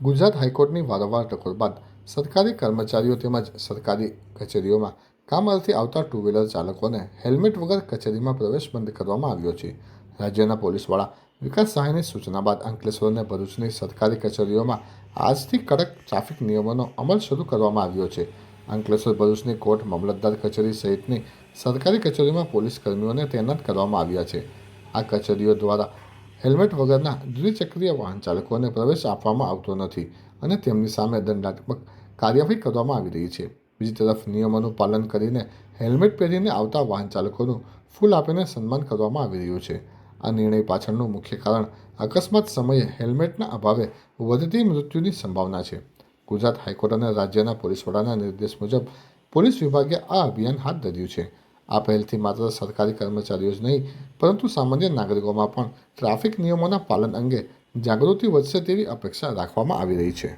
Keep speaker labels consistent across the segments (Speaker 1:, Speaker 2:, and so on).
Speaker 1: ગુજરાત હાઈકોર્ટની વારંવાર ટકોર બાદ સરકારી કર્મચારીઓ તેમજ સરકારી કચેરીઓમાં કામ અર્થે આવતા ટુ વ્હીલર ચાલકોને હેલ્મેટ વગર કચેરીમાં પ્રવેશ બંધ કરવામાં આવ્યો છે. રાજ્યના પોલીસવાળા વિકાસ સહાયની સૂચના બાદ અંકલેશ્વર અને ભરૂચની સરકારી કચેરીઓમાં આજથી કડક ટ્રાફિક નિયમોનો અમલ શરૂ કરવામાં આવ્યો છે. અંકલેશ્વર ભરૂચની કોર્ટ મામલતદાર કચેરી સહિતની સરકારી કચેરીમાં પોલીસ કર્મીઓને તૈનાત કરવામાં આવ્યા છે. આ કચેરીઓ દ્વારા હેલ્મેટ વગરના દ્વિચક્રીય વાહન ચાલકોને પ્રવેશ આપવામાં આવતો નથી અને તેમની સામે દંડાત્મક કાર્યવાહી કરવામાં આવી રહી છે. બીજી તરફ નિયમોનું પાલન કરીને હેલ્મેટ પહેરીને આવતા વાહન ચાલકોનું ફૂલ આપીને સન્માન કરવામાં આવી રહ્યું છે. આ નિર્ણય પાછળનું મુખ્ય કારણ અકસ્માત સમયે હેલ્મેટના અભાવે વધતી મૃત્યુની સંભાવના છે. ગુજરાત હાઈકોર્ટ અને રાજ્યના પોલીસ વડાના નિર્દેશ મુજબ પોલીસ વિભાગે આ અભિયાન હાથ ધર્યું છે. આ પહેલથી માત્ર સરકારી કર્મચારીઓ જ નહીં, પરંતુ સામાન્ય નાગરિકોમાં પણ ટ્રાફિક નિયમોના પાલન અંગે જાગૃતિ વધશે તેવી અપેક્ષા રાખવામાં આવી રહી છે.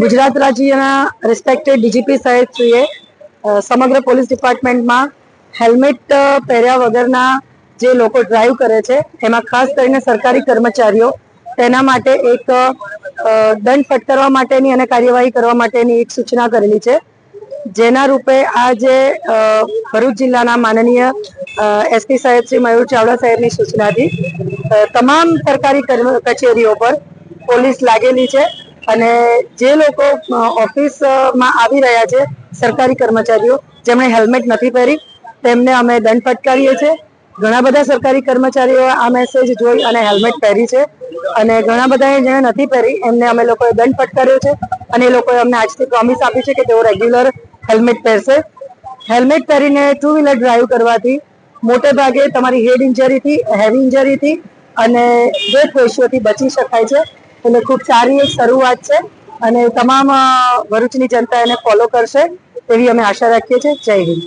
Speaker 2: ગુજરાત રાજ્યના રિસ્પેક્ટેડ ડીજીપી સાહેબશ્રીએ શ્રીએ સમગ્ર પોલીસ ડિપાર્ટમેન્ટમાં હેલ્મેટ પહેર્યા વગરના જે લોકો ડ્રાઈવ કરે છે, એમાં ખાસ કરીને સરકારી કર્મચારીઓ, તેના માટે એક દંડ ફટકારવા માટેની અને કાર્યવાહી કરવા માટેની એક સૂચના કરેલી છે. જેના રૂપે આ જે ભરૂચ જિલ્લાના માનનીય એસપી સાહેબ શ્રી મયુર ચાવડા સાહેબની સૂચનાથી તમામ સરકારી કચેરીઓ પર પોલીસ લાગેલી છે અને જે લોકો ઓફિસમાં આવી રહ્યા છે, સરકારી કર્મચારીઓ, જેમણે હેલ્મેટ નથી પહેરી, તેમને અમે દંડ ફટકારીએ છીએ. ઘણા બધા સરકારી કર્મચારીઓ આ મેસેજ જોઈ અને હેલ્મેટ પહેરી છે અને ઘણા બધાએ જેણે નથી પહેરી, એમને અમે લોકોએ દંડ ફટકાર્યો છે. અને એ લોકોએ અમને આજથી પ્રોમિસ આપી છે કે તેઓ રેગ્યુલર હેલ્મેટ પહેરશે. હેલ્મેટ પહેરીને ટુ વ્હીલર ડ્રાઈવ કરવાથી મોટે ભાગે તમારી હેડ ઇન્જરીથી હેવી ઇન્જરીથી અને ડેથ રેશિયોથી બચી શકાય છે. એટલે ખૂબ સારી એક શરૂઆત છે અને તમામ ભરૂચની જનતા એને ફોલો કરશે તેવી અમે આશા રાખીએ છીએ. જય હિન્દ.